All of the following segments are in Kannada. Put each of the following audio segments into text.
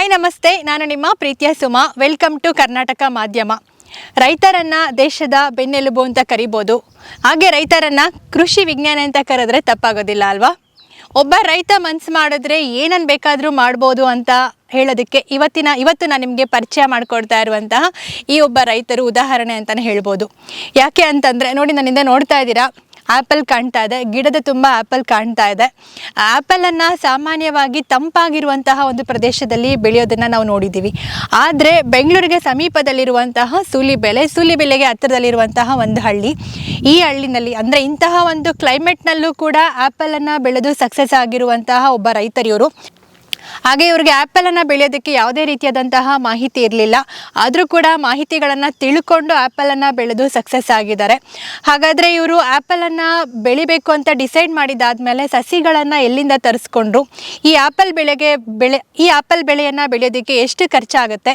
ಹಾಯ್ ನಮಸ್ತೆ. ನಾನು ನಿಮ್ಮ ಪ್ರೀತಿಯ ಸುಮಾ. ವೆಲ್ಕಮ್ ಟು ಕರ್ನಾಟಕ ಮಾಧ್ಯಮ ರೈತರನ್ನ ದೇಶದ ಬೆನ್ನೆಲುಬು ಅಂತ ಕರಿಬೋದು. ಹಾಗೆ ರೈತರನ್ನ ಕೃಷಿ ವಿಜ್ಞಾನ ಅಂತ ಕರೆದ್ರೆ ತಪ್ಪಾಗೋದಿಲ್ಲ ಅಲ್ವಾ? ಒಬ್ಬ ರೈತ ಮನ್ಸು ಮಾಡಿದ್ರೆ ಏನನ್ನು ಬೇಕಾದರೂ ಮಾಡ್ಬೋದು ಅಂತ ಹೇಳೋದಕ್ಕೆ ಇವತ್ತಿನ, ಇವತ್ತು ನಾನು ನಿಮಗೆ ಪರಿಚಯ ಮಾಡಿಕೊಡ್ತಾ ಇರುವಂತಹ ಈ ಒಬ್ಬ ರೈತರು ಉದಾಹರಣೆ ಅಂತಲೇ ಹೇಳ್ಬೋದು. ಯಾಕೆ ಅಂತಂದರೆ ನೋಡಿ ನನ್ನಿಂದ ನೋಡ್ತಾ ಇದ್ದೀರಾ. ಆ್ಯಪಲ್ ಕಾಣ್ತಾ ಇದೆ. ಗಿಡದ ತುಂಬ ಆ್ಯಪಲ್ ಕಾಣ್ತಾ ಇದೆ. ಆ್ಯಪಲನ್ನು ಸಾಮಾನ್ಯವಾಗಿ ತಂಪಾಗಿರುವಂತಹ ಒಂದು ಪ್ರದೇಶದಲ್ಲಿ ಬೆಳೆಯೋದನ್ನು ನಾವು ನೋಡಿದ್ದೀವಿ. ಆದರೆ ಬೆಂಗಳೂರಿಗೆ ಸಮೀಪದಲ್ಲಿರುವಂತಹ ಸೂಲಿಬೆಲೆ, ಸೂಲಿಬೆಲೆಗೆ ಹತ್ತಿರದಲ್ಲಿರುವಂತಹ ಒಂದು ಹಳ್ಳಿ. ಈ ಹಳ್ಳಿನಲ್ಲಿ ಅಂದರೆ ಇಂತಹ ಒಂದು ಕ್ಲೈಮೇಟ್ನಲ್ಲೂ ಕೂಡ ಆ್ಯಪಲನ್ನು ಬೆಳೆದು ಸಕ್ಸಸ್ ಆಗಿರುವಂತಹ ಒಬ್ಬ ರೈತರಿವರು ಹಾಗೆ ಇವ್ರಿಗೆ ಆ್ಯಪಲನ್ನು ಬೆಳೆಯೋದಕ್ಕೆ ಯಾವುದೇ ರೀತಿಯಾದಂತಹ ಮಾಹಿತಿ ಇರಲಿಲ್ಲ. ಆದರೂ ಕೂಡ ಮಾಹಿತಿಗಳನ್ನು ತಿಳ್ಕೊಂಡು ಆ್ಯಪಲನ್ನು ಬೆಳೆದು ಸಕ್ಸಸ್ ಆಗಿದ್ದಾರೆ. ಹಾಗಾದರೆ ಇವರು ಆ್ಯಪಲನ್ನು ಬೆಳಿಬೇಕು ಅಂತ ಡಿಸೈಡ್ ಮಾಡಿದಾದ್ಮೇಲೆ ಸಸಿಗಳನ್ನು ಎಲ್ಲಿಂದ ತರಿಸ್ಕೊಂಡ್ರು? ಈ ಆ್ಯಪಲ್ ಬೆಳೆಗೆ ಬೆಳೆ, ಈ ಆ್ಯಪಲ್ ಬೆಳೆಯನ್ನು ಬೆಳೆಯೋದಕ್ಕೆ ಎಷ್ಟು ಖರ್ಚಾಗುತ್ತೆ?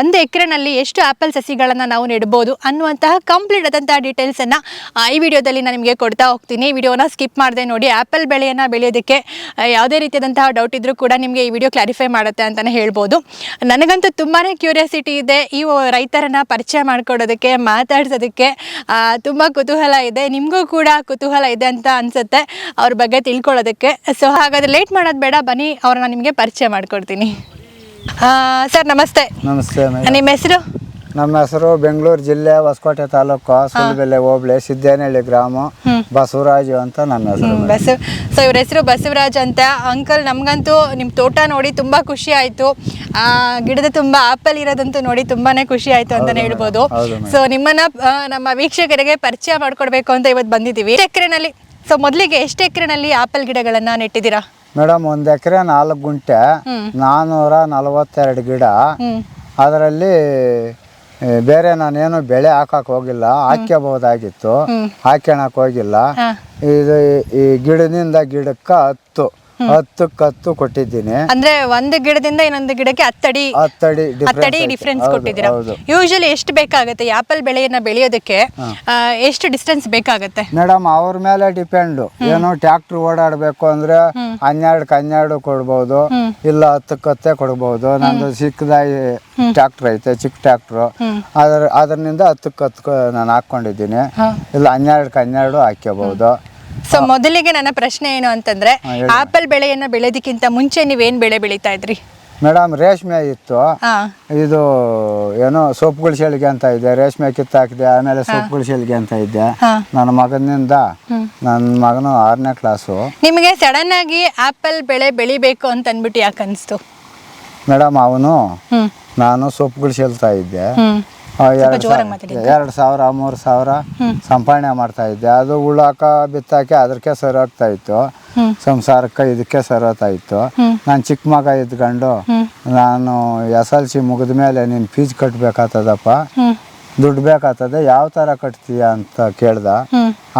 ಒಂದು ಎಕರೆನಲ್ಲಿ ಎಷ್ಟು ಆ್ಯಪಲ್ ಸಸಿಗಳನ್ನು ನಾವು ನೆಡ್ಬೋದು ಅನ್ನುವಂತಹ ಕಂಪ್ಲೀಟ್ ಆದಂತಹ ಡೀಟೇಲ್ಸನ್ನು ಈ ವಿಡಿಯೋದಲ್ಲಿ ನಾನು ನಿಮಗೆ ಕೊಡ್ತಾ ಹೋಗ್ತೀನಿ. ವಿಡಿಯೋನ ಸ್ಕಿಪ್ ಮಾಡದೆ ನೋಡಿ ಆ್ಯಪಲ್ ಬೆಳೆಯನ್ನು ಬೆಳೆಯೋದಕ್ಕೆ ಯಾವುದೇ ರೀತಿಯಾದಂತಹ ಡೌಟ್ ಇದ್ದರೂ ಕೂಡ ನಿಮಗೆ ಈ ವಿಡಿಯೋ ಕ್ಲಾರಿಫೈ ಮಾಡುತ್ತೆ ಅಂತಲೇ ಹೇಳ್ಬೋದು. ನನಗಂತೂ ತುಂಬಾ ಕ್ಯೂರಿಯಾಸಿಟಿ ಇದೆ ಈ ರೈತರನ್ನು ಪರಿಚಯ ಮಾಡ್ಕೊಡೋದಕ್ಕೆ ಮಾತಾಡ್ಸೋದಕ್ಕೆ ತುಂಬ ಕುತೂಹಲ ಇದೆ. ನಿಮಗೂ ಕೂಡ ಕುತೂಹಲ ಇದೆ ಅಂತ ಅನಿಸುತ್ತೆ ಅವ್ರ ಬಗ್ಗೆ ತಿಳ್ಕೊಳ್ಳೋದಕ್ಕೆ. ಸೊ ಹಾಗಾದ್ರೆ ಲೇಟ್ ಮಾಡೋದು ಬೇಡ ಬನ್ನಿ ಅವ್ರನ್ನ ನಿಮಗೆ ಪರಿಚಯ ಮಾಡ್ಕೊಡ್ತೀನಿ. ಸರ್ ನಮಸ್ತೆ. ನಮಸ್ತೆ ನಿಮ್ಮ ಹೆಸರು? ನಮ್ಮ ಹೆಸರು ಬೆಂಗಳೂರು ಜಿಲ್ಲೆ ಹೊಸಕೋಟೆ ತಾಲೂಕು ಸುಲ್ಬೆಲೆ ಹೋಬಳಿ ಸಿದ್ದೇನಹಳ್ಳಿ ಗ್ರಾಮ ಬಸವರಾಜು ಅಂತ ನನ್ನ ಹೆಸರು ಬಸವ ಸೊ ಇವ್ರ ಹೆಸರು ಬಸವರಾಜ್ ಅಂತ. ಅಂಕಲ್ ನಮಗಂತೂ ನಿಮ್ಮ ತೋಟ ನೋಡಿ ತುಂಬ ಖುಷಿ ಆಯಿತು. ಗಿಡದ ತುಂಬ ಆಪಲ್ ಇರೋದಂತೂ ನೋಡಿ ತುಂಬಾನೇ ಖುಷಿ ಆಯಿತು ಅಂತ ಹೇಳ್ಬೋದು. ಸೊ ನಿಮ್ಮನ್ನ ನಮ್ಮ ವೀಕ್ಷಕರಿಗೆ ಪರಿಚಯ ಮಾಡ್ಕೊಡ್ಬೇಕು ಅಂತ ಇವತ್ತು ಬಂದಿದ್ದೀವಿ. ಎಕರೆನಲ್ಲಿ ಸೊ ಮೊದಲಿಗೆ ಎಷ್ಟು ಎಕರೆನಲ್ಲಿ ಆಪಲ್ ಗಿಡಗಳನ್ನ ನೆಟ್ಟಿದ್ದೀರಾ? ಮೇಡಮ್ ಒಂದ್ ಎಕರೆ ನಾಲ್ಕು ಗುಂಟೆ ನಾನ್ನೂರ ನಲವತ್ತೆರಡು ಗಿಡ. ಅದರಲ್ಲಿ ಬೇರೆ ನಾನೇನು ಬೆಳೆ ಹಾಕಕ್ ಹೋಗಿಲ್ಲ ಹಾಕ್ಯಬಹುದಾಗಿತ್ತು ಹಾಕ್ಯಣಕ್ ಹೋಗಿಲ್ಲ. ಇದು ಈ ಗಿಡದಿಂದ ಗಿಡಕ್ಕ ಹತ್ತು. ಹತ್ತಕ್ಕೆ ಹತ್ತು ಕೊಟ್ಟಿದ್ದೀನಿ. ಅಂದ್ರೆ ಒಂದು ಗಿಡದಿಂದ ಇನ್ನೊಂದು ಗಿಡಕ್ಕೆ ಹತ್ತಡಿ ಹತ್ತಡಿ ಹತ್ತಡಿ ಡಿಫ್ರೆನ್ಸ್ ಕೊಟ್ಟಿದ್ದೀರಾ? ಯೂಶಲಿ ಎಷ್ಟು ಬೇಕಾಗುತ್ತೆ? ಆಪಲ್ ಬೆಳೆಯನ್ನ ಬೆಳೆಯೋದಕ್ಕೆ ಎಷ್ಟು ಡಿಸ್ಟೆನ್ಸ್ ಬೇಕಾಗುತ್ತೆ? ಮೇಡಮ್ ಅವ್ರ ಮೇಲೆ ಡಿಪೆಂಡ್ ಏನು ಟ್ರ್ಯಾಕ್ಟರ್ ಓಡಾಡಬೇಕು ಅಂದ್ರೆ ಹನ್ನೆರಡಕ್ಕೆ ಹನ್ನೆರಡು ಕೊಡ್ಬೋದು ಇಲ್ಲ ಹತ್ತಕ್ಕೆ ಹತ್ತೇ ಕೊಡ್ಬೋದು. ನಂದು ಚಿಕ್ಕದಾಗಿ ಟ್ರ್ಯಾಕ್ಟರ್ ಐತೆ ಚಿಕ್ಕ ಟ್ರ್ಯಾಕ್ಟರ್ ಅದ್ರ ಅದರಿಂದ ಹತ್ತಕ್ಕೆ ಹತ್ತು ನಾನು ಹಾಕೊಂಡಿದ್ದೀನಿ ಇಲ್ಲ ಹನ್ನೆರಡಕ್ಕೆ ಹನ್ನೆರಡು ಹಾಕ್ಕೋಬಹುದು ಸೊ ಮೊದಲಿಗೆ ನನ್ನ ಪ್ರಶ್ನೆ ಏನು ಅಂತಂದ್ರೆ ಆಪಲ್ ಬೆಳೆಯನ್ನ ಬೆಳೆದಕ್ಕಿಂತ ಮುಂಚೆ ನೀವೇನ್ ಬೆಳೆ ಬೆಳೀತಾ ಇದ್ರಿ? ಮೇಡಮ್ ರೇಷ್ಮೆ ಇತ್ತು. ಇದು ಏನೋ ಸೊಪ್ಪು ಶೆಲ್ಗೆ ಅಂತ ಇದೆ ರೇಷ್ಮೆ ಕಿತ್ತಾಕಿದೆ ಆಮೇಲೆ ಸೊಪ್ಪು ಶೆಲ್ಗೆ ಅಂತ ಇದ್ದೆ ನನ್ನ ಮಗನಿಂದ ನನ್ನ ಮಗನು ಆರನೇ ಕ್ಲಾಸು ನಿಮಗೆ ಸಡನ್ ಆಗಿ ಆಪಲ್ ಬೆಳೆ ಬೆಳಿಬೇಕು ಅಂತ ಅಂದ್ಬಿಟ್ಟು ಯಾಕೆ ಅನಿಸ್ತು? ಮೇಡಮ್ ಅವನು ನಾನು ಸೊಪ್ಪುಗಳು ಚೆಲ್ತಾ ಇದ್ದೆ. ಎರಡು ಸಾವಿರ. ಮೂರು ಸಾವಿರ ಸಂಪಾದನೆ ಮಾಡ್ತಾ ಇದ್ದೆ. ಅದು ಉಳ್ಳಾಕ ಬಿತ್ತಾಕಿ ಅದಕ್ಕೆ ಸರಿ ಹೋಗ್ತಾ ಇತ್ತು. ಸಂಸಾರಕ್ಕೆ ಇದಕ್ಕೆ ಸರಿ ಹೋಗ್ತಾ ಇತ್ತು. ನಾನು ಚಿಕ್ಕ ಮಗ ಇದ್ಕೊಂಡು ನಾನು ಎಸ್ ಎಲ್ ಸಿ ಮುಗಿದ ಮೇಲೆ ನೀನು ಫೀಸ್ ಕಟ್ಬೇಕಾಗ್ತದಪ್ಪ ದುಡ್ಡು ಬೇಕಾಗ್ತದೆ ಯಾವ ಥರ ಕಟ್ತೀಯ ಅಂತ ಕೇಳ್ದ.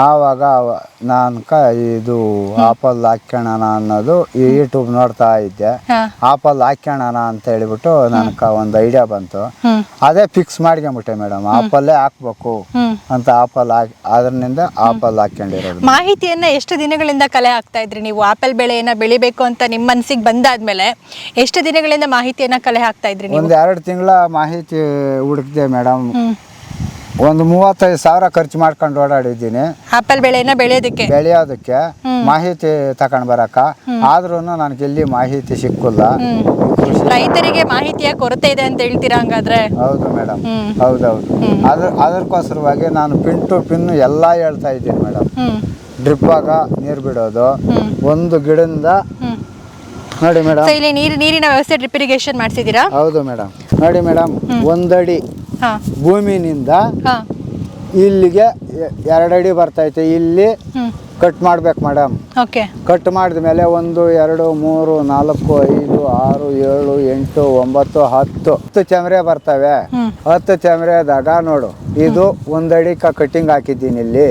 ಆವಾಗ ನಾನು ಕ ಇದು ಆಪಲ್ ಹಾಕ್ಯಣನ ಅನ್ನೋದು ಈ ಯೂಟ್ಯೂಬ್ ನೋಡ್ತಾ ಇದ್ದೆ. ಆಪಲ್ ಹಾಕ್ಯಣನ ಅಂತ ಹೇಳಿಬಿಟ್ಟು ನನಗೆ ಒಂದು ಐಡಿಯಾ ಬಂತು. ಅದೇ ಫಿಕ್ಸ್ ಮಾಡ್ಕೊಂಬಿಟ್ಟೆ ಮೇಡಮ್ ಆಪಲ್ಲೇ ಹಾಕ್ಬೇಕು ಅಂತ ಆಪಲ್ ಹಾಕಿ ಅದರಿಂದ ಆಪಲ್ ಹಾಕ್ಕೊಂಡಿರೋದು ಮಾಹಿತಿಯನ್ನ ಎಷ್ಟು ದಿನಗಳಿಂದ ಕಲೆ ಹಾಕ್ತಾ ಇದ್ರಿ ನೀವು? ಆಪಲ್ ಬೆಳೆಯನ್ನ ಬೆಳಿಬೇಕು ಅಂತ ನಿಮ್ಮ ಮನಸ್ಸಿಗೆ ಬಂದಾದ್ಮೇಲೆ ಎಷ್ಟು ದಿನಗಳಿಂದ ಮಾಹಿತಿಯನ್ನ ಕಲೆ ಹಾಕ್ತಾ ಇದ್ರಿ ಒಂದು ಎರಡು ತಿಂಗಳ ಮಾಹಿತಿ ಹುಡುಕ್ದೆ ಮೇಡಮ್ ಒಂದು ಮೂವತ್ತೈದು ಸಾವಿರ ಖರ್ಚು ಮಾಡ್ಕೊಂಡು ಓಡಾಡಿದ್ದೀನಿ. ಆಪಲ್ ಬೆಳೆಯನ್ನ ಬೆಳೆಯೋದಕ್ಕೆ? ಬೆಳೆಯೋದಕ್ಕೆ ಮಾಹಿತಿ ತಕೊಂಡ್ ಬರಕ ಆದ್ರೂ ನನಗೆ ಇಲ್ಲಿ ಮಾಹಿತಿ ಸಿಕ್ಕಿಲ್ಲ. ರೈತರಿಗೆ ಮಾಹಿತಿಯ ಕೊರತೆ ಇದೆ ಅಂತ ಹೇಳ್ತೀರಾ ಹಂಗಾದ್ರೆ? ಹೌದು ಮೇಡಮ್. ಹೌದೌದು. ಅದ್ರ ಅದಕ್ಕೋಸ್ಕರವಾಗಿ ನಾನು ಪಿನ್ ಟು ಪಿನ್ ಎಲ್ಲ ಹೇಳ್ತಾ ಇದ್ದೀನಿ ಮೇಡಮ್. ಡ್ರಿಪ್ ಆಗ ನೀರು ಬಿಡೋದು. ಒಂದು ಗಿಡದಿಂದ ನೋಡಿ ಮೇಡಮ್. ಇಲ್ಲಿ ನೀರು ನೀರಿನ ವ್ಯವಸ್ಥೆ ಡ್ರಿಪ್ ಇರಿಗೇಷನ್ ಮಾಡಿಸಿದೀರಾ ಹೌದು ಮೇಡಮ್. ನೋಡಿ ಮೇಡಮ್ ಒಂದಡಿ ಭೂಮಿನಿಂದ ಇಲ್ಲಿಗೆ ಎರಡಡಿ ಬರ್ತೈತೆ. ಇಲ್ಲಿ ಕಟ್ ಮಾಡ್ಬೇಕು ಮೇಡಮ್ ಕಟ್ ಮಾಡಿದ ಮೇಲೆ ಒಂದು ಎರಡು ಮೂರು ನಾಲ್ಕು ಐದು ಆರು ಏಳು ಎಂಟು ಒಂಬತ್ತು ಹತ್ತು. ಹತ್ತು ಚಮರೆ ಬರ್ತವೆ. ಹತ್ತು ಚಮರೆದಾಗ ನೋಡು. ಇದು ಒಂದಡಿಕ ಕಟಿಂಗ್ ಹಾಕಿದ್ದೀನಿ ಇಲ್ಲಿ.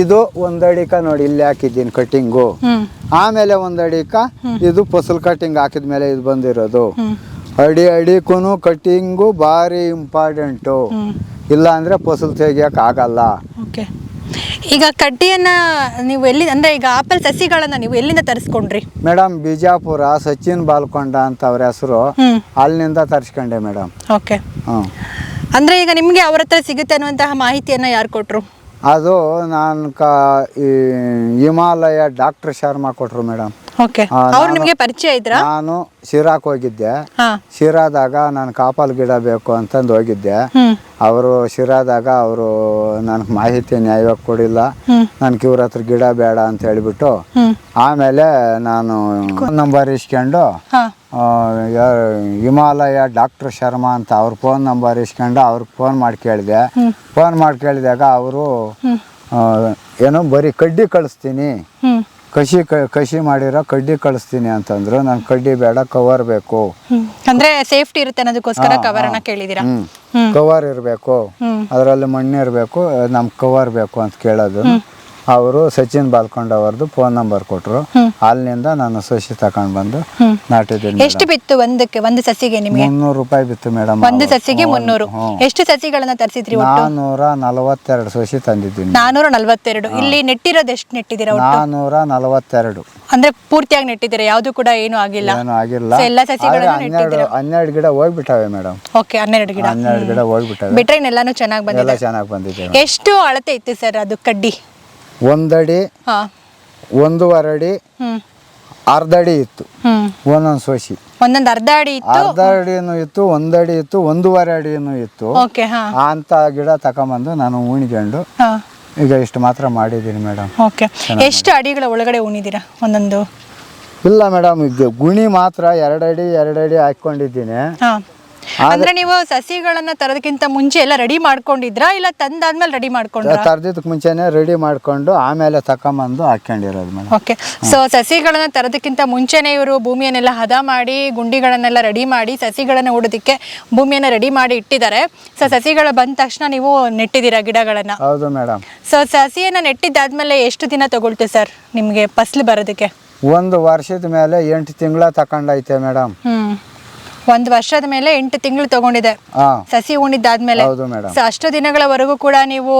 ಇದು ಒಂದಡಿಕ ನೋಡಿ ಇಲ್ಲಿ ಹಾಕಿದ್ದೀನಿ ಕಟಿಂಗು ಆಮೇಲೆ ಒಂದಡಿಕ ಇದು ಫಸಲ್ ಕಟಿಂಗ್ ಹಾಕಿದ ಮೇಲೆ ಇದು ಬಂದಿರೋದು. ಅಡಿ ಅಡಿಗೂ ಕಟ್ಟಿಂಗು ಭಾರಿ ಇಂಪಾರ್ಟೆಂಟು. ಇಲ್ಲ ಅಂದ್ರೆ ಫಸಲು ತೆಗಿಯಕ್ ಆಗಲ್ಲ. ಓಕೆ. ಈಗ ಕಡ್ಡಿಯನ್ನ ನೀವು ಎಲ್ಲಿ ಅಂದ್ರೆ ಈಗ ಆಪಲ್ ಸಸಿಗಳನ್ನ ನೀವು ಎಲ್ಲಿಂದ ತರಿಸ್ಕೊಂಡ್ರಿ? ಮೇಡಮ್ ಬಿಜಾಪುರ ಸಚಿನ್ ಬಾಲ್ಕೊಂಡ ಅಂತ ಅವ್ರ ಹೆಸರು ಅಲ್ಲಿಂದ ತರಿಸ್ಕೊಂಡೆ ಮೇಡಮ್ ಓಕೆ. ಅಂದ್ರೆ ಈಗ ನಿಮಗೆ ಅವ್ರ ಹತ್ರ ಸಿಗುತ್ತೆ ಅನ್ನುವಂತಹ ಮಾಹಿತಿಯನ್ನ ಯಾರು ಕೊಟ್ರು? ಅದು ನಾನು ಕ ಈ ಹಿಮಾಲಯ ಡಾಕ್ಟರ್ ಶರ್ಮಾ ಕೊಟ್ರು ಮೇಡಮ್ ಓಕೆ. ಆ, ಅವ್ರು ನಾನು- ನಿಮ್ಗೆ ಪರಿಚಯ ಇದ್ರಾ? ನಾನು ಶಿರಾಕ್ ಹೋಗಿದ್ದೆ. ಹಾ. ಶಿರಾದಾಗ ನಾನು ಕಾಪಾಲ್ ಗಿಡ ಬೇಕು ಅಂತಂದು ಹೋಗಿದ್ದೆ. ಅವರು ಶಿರಾದಾಗ ಅವರು ನನಗೆ ಮಾಹಿತಿ ನ್ಯಾಯವಾಗಿ ಕೊಡಿಲ್ಲ. ನನಗೆ ಇವ್ರ ಹತ್ರ ಗಿಡ ಬೇಡ ಅಂತ ಹೇಳಿಬಿಟ್ಟು ಆಮೇಲೆ ನಾನು ನಂಬರ್ ಇಸ್ಕೊಂಡು ಆ, ಯಾ- ಹಿಮಾಲಯ ಡಾಕ್ಟರ್ ಶರ್ಮಾ ಅಂತ ಅವ್ರ ಫೋನ್ ನಂಬರ್ ಇಸ್ಕೊಂಡು ಅವ್ರಿಗೆ ಫೋನ್ ಮಾಡಿ ಕೇಳಿದೆ. ಫೋನ್ ಮಾಡಿ ಕೇಳಿದಾಗ ಅವರು ಏನೋ ಬರೀ ಕಡ್ಡಿ ಕಳಿಸ್ತೀನಿ. ಹ್ಮ್. ಕಸಿ ಕ- ಕಸಿ ಮಾಡಿರೋ ಕಡ್ಡಿ ಕಳಿಸ್ತೀನಿ ಅಂತಂದ್ರು ನಾನು ಕಡ್ಡಿ ಬೇಡ ಕವರ್ ಬೇಕು. ಅಂದ್ರೆ ಸೇಫ್ಟಿ ಇರುತ್ತೆ ಅನ್ನೋದಕ್ಕೋಸ್ಕರ ಕವರನ್ನ ಕೇಳಿದೀರಾ? ಹ್ಮ್. ಹ್ಮ್. ಕವರ್ ಇರಬೇಕು. ಹ್ಮ್. ಅದರಲ್ಲಿ ಮಣ್ಣು ಇರಬೇಕು ನಮ್ಗೆ ಕವರ್ ಬೇಕು ಅಂತ ಕೇಳೋದು. ಅವರು ಸಚಿನ್ ಬಾಲ್ಕೊಂಡ್ ಅವ್ರದ್ದು ಫೋನ್ ನಂಬರ್ ಕೊಟ್ಟರು. ಅಲ್ಲಿಂದ ನಾನು ಸಸಿ ತಕೊಂಡ್ ಬಂದು ನಾಟಿದ್ದೀನಿ ಎಷ್ಟು ಬಿತ್ತು ಒಂದಕ್ಕೆ ಒಂದು ಸಸಿಗೆ ನಿಮಗೆ? ಮುನ್ನೂರು ರೂಪಾಯಿ ಬಿತ್ತು ಮೇಡಮ್ ಒಂದು ಸಸಿಗೆ ಮುನ್ನೂರು. ಎಷ್ಟು ಸಸಿಗಳನ್ನ ತರಿಸಿದ್ರಿ ಒಟ್ಟು? ನಾನೂರ ನಲವತ್ತೆರಡು ಸಸಿ ತಂದಿದ್ದೀನಿ. ನಾನೂರ ನಲ್ವತ್ತೆರಡು ಇಲ್ಲಿ ನೆಟ್ಟಿರೋದು ಎಷ್ಟು ನೆಟ್ಟಿದ್ದೀರಾ ನಾನೂರ ನಲವತ್ತೆರಡು ಅಂದ್ರೆ ಪೂರ್ತಿಯಾಗಿ ನೆಟ್ಟಿದ್ದೀರಾ? ಯಾವ್ದು ಕೂಡ ಏನು ಆಗಿಲ್ಲ. ಏನು ಆಗಿಲ್ಲ. ಎಲ್ಲ ಸಸಿಗಳನ್ನ ಹನ್ನೆರಡು ಗಿಡ ಹೋಗ್ಬಿಟ್ಟಾವೆ ಮೇಡಮ್. ಓಕೆ ಹನ್ನೆರಡು ಗಿಡ. ಹನ್ನೆರಡು ಗಿಡ ಹೋಗ್ಬಿಟ್ಟಾವೆ. ಬಿಟ್ರೆ ಇನ್ನೆಲ್ಲಾನು ಚೆನ್ನಾಗಿ ಬಂದಿದೆ. ಎಲ್ಲ ಚೆನ್ನಾಗಿ ಬಂದಿದೆ ಎಷ್ಟು ಅಳತೆ ಇತ್ತು ಸರ್ ಅದು ಕಡ್ಡಿ? ಒಂದಡಿ ಹಾ. ಒಂದೂವರೆ ಅಡಿ ಹ್ಮ್. ಅರ್ಧ ಅಡಿ ಇತ್ತು. ಹ್ಮ್. ಒಂದೊಂದು ಸೋಸಿ ಒಂದೊಂದು ಅರ್ಧ ಅಡಿ ಇತ್ತು. ಅರ್ಧ ಅಡಿನೂ ಇತ್ತು ಒಂದಡಿ ಇತ್ತು ಒಂದೂವರೆ ಅಡಿನೂ ಇತ್ತು. ಓಕೆ ಹಾ. ಅಂತ ಗಿಡ ತಕೊಂಬಂದು ನಾನು ಉಣಿಕೊಂಡು ಹಾ. ಈಗ ಇಷ್ಟು ಮಾತ್ರ ಮಾಡಿದ್ದೀನಿ ಮೇಡಮ್. ಓಕೆ. ಎಷ್ಟು ಅಡಿಗಳ ಒಳಗಡೆ ಉಣಿದೀರಾ ಒಂದೊಂದು? ಇಲ್ಲ ಮೇಡಮ್ ಈಗ ಗುಣಿ ಮಾತ್ರ ಎರಡಡಿ ಎರಡಡಿ ಹಾಕೊಂಡಿದ್ದೀನಿ ಹಾ. ಅಂದ್ರೆ ನೀವು ಸಸಿಗಳನ್ನ ತರೋದಕ್ಕಿಂತ ಮುಂಚೆ ಎಲ್ಲ ರೆಡಿ ಮಾಡ್ಕೊಂಡಿದ್ರಾ? ಇಲ್ಲ ತಂದಾದ್ಮೇಲೆ ರೆಡಿ ಮಾಡ್ಕೊಂಡ್ರಾ? ತರ್ದಿದ್ದಕ್ಕೆ ಮುಂಚೆನೆ ರೆಡಿ ಮಾಡ್ಕೊಂಡು ಆಮೇಲೆ ತಕೊಂಬಂದು ಹಾಕೊಂಡಿರೋದು ಮೇಡಮ್. ಓಕೆ ಸೊ ಸಸಿಗಳನ್ನ ತರೋದಕ್ಕಿಂತ ಮುಂಚೆನೆ ಇವರು ಭೂಮಿಯನ್ನೆಲ್ಲ ಹದ ಮಾಡಿ ಗುಂಡಿಗಳನ್ನೆಲ್ಲ ರೆಡಿ ಮಾಡಿ ಸಸಿಗಳನ್ನ ಉಡೋದಕ್ಕೆ ಭೂಮಿಯನ್ನ ರೆಡಿ ಮಾಡಿ ಇಟ್ಟಿದ್ದಾರೆ. ಸೊ ಸಸಿಗಳು ಬಂದ ತಕ್ಷಣ ನೀವು ನೆಟ್ಟಿದ್ದೀರಾ ಗಿಡಗಳನ್ನ? ಹೌದು ಮೇಡಮ್. ಸೊ ಸಸಿಯನ್ನ ನೆಟ್ಟಿದ್ದಾದ್ಮೇಲೆ ಎಷ್ಟು ದಿನ ತಗೊಳ್ತೀವಿ ಸರ್ ನಿಮಗೆ ಫಸ್ಲು ಬರೋದಕ್ಕೆ? ಒಂದು ವರ್ಷದ ಮೇಲೆ ಎಂಟು ತಿಂಗಳ ತಕೊಂಡೈತೆ ಮೇಡಮ್. ಹ್ಮ್. ಒಂದು ವರ್ಷದ ಮೇಲೆ ಎಂಟು ತಿಂಗಳು ತಗೊಂಡಿದೆ. ಹಾಂ ಸಸಿ ಉಣಿದ್ದಾದ್ಮೇಲೆ ಹೌದು ಮೇಡಮ್ ಸೊ ಅಷ್ಟು ದಿನಗಳವರೆಗೂ ಕೂಡ ನೀವು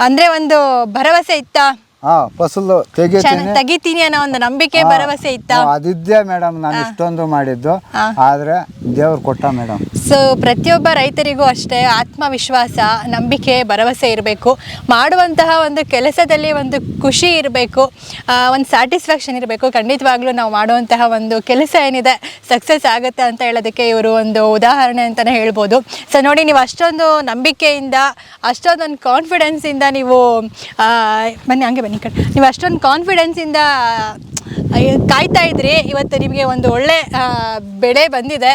ಅಂದ್ರೆ ಒಂದು ಭರವಸೆ ಇತ್ತಾ? ಹಾ ಫಸಲು ತೆಗಿತೀನಿ. ಚೆನ್ನ- ತೆಗಿತೀನಿ ಅನ್ನೋ ಒಂದು ನಂಬಿಕೆ ಭರವಸೆ ಇತ್ತಾ? ಅದಿದ್ದೇ ಮೇಡಮ್ ನಾನು ಇಷ್ಟೊಂದು ಮಾಡಿದ್ದು. ಆದ್ರೆ ದೇವ್ರು ಕೊಟ್ಟ ಮೇಡಮ್ ಸೊ ಪ್ರತಿಯೊಬ್ಬ ರೈತರಿಗೂ ಅಷ್ಟೇ ಆತ್ಮವಿಶ್ವಾಸ, ನಂಬಿಕೆ, ಭರವಸೆ ಇರಬೇಕು. ಮಾಡುವಂತಹ ಒಂದು ಕೆಲಸದಲ್ಲಿ ಒಂದು ಖುಷಿ ಇರಬೇಕು ಒಂದು ಸ್ಯಾಟಿಸ್ಫ್ಯಾಕ್ಷನ್ ಇರಬೇಕು. ಖಂಡಿತವಾಗ್ಲೂ ನಾವು ಮಾಡುವಂತಹ ಒಂದು ಕೆಲಸ ಏನಿದೆ ಸಕ್ಸಸ್ ಆಗುತ್ತೆ ಅಂತ ಹೇಳೋದಕ್ಕೆ ಇವರು ಒಂದು ಉದಾಹರಣೆ ಅಂತಲೇ ಹೇಳ್ಬೋದು. ಸೊ ನೋಡಿ, ನೀವು ಅಷ್ಟೊಂದು ನಂಬಿಕೆಯಿಂದ, ಅಷ್ಟೊಂದೊಂದು ಕಾನ್ಫಿಡೆನ್ಸಿಂದ ನೀವು ಬನ್ನಿ, ಹಂಗೆ ಬನ್ನಿ ಕಡೆ. ನೀವು ಅಷ್ಟೊಂದು ಕಾನ್ಫಿಡೆನ್ಸಿಂದ ಕಾಯ್ತಾ ಇದ್ರಿ. ಇವತ್ತು ನಿಮಗೆ ಒಂದು ಒಳ್ಳೆ ಬೆಳೆ ಬಂದಿದೆ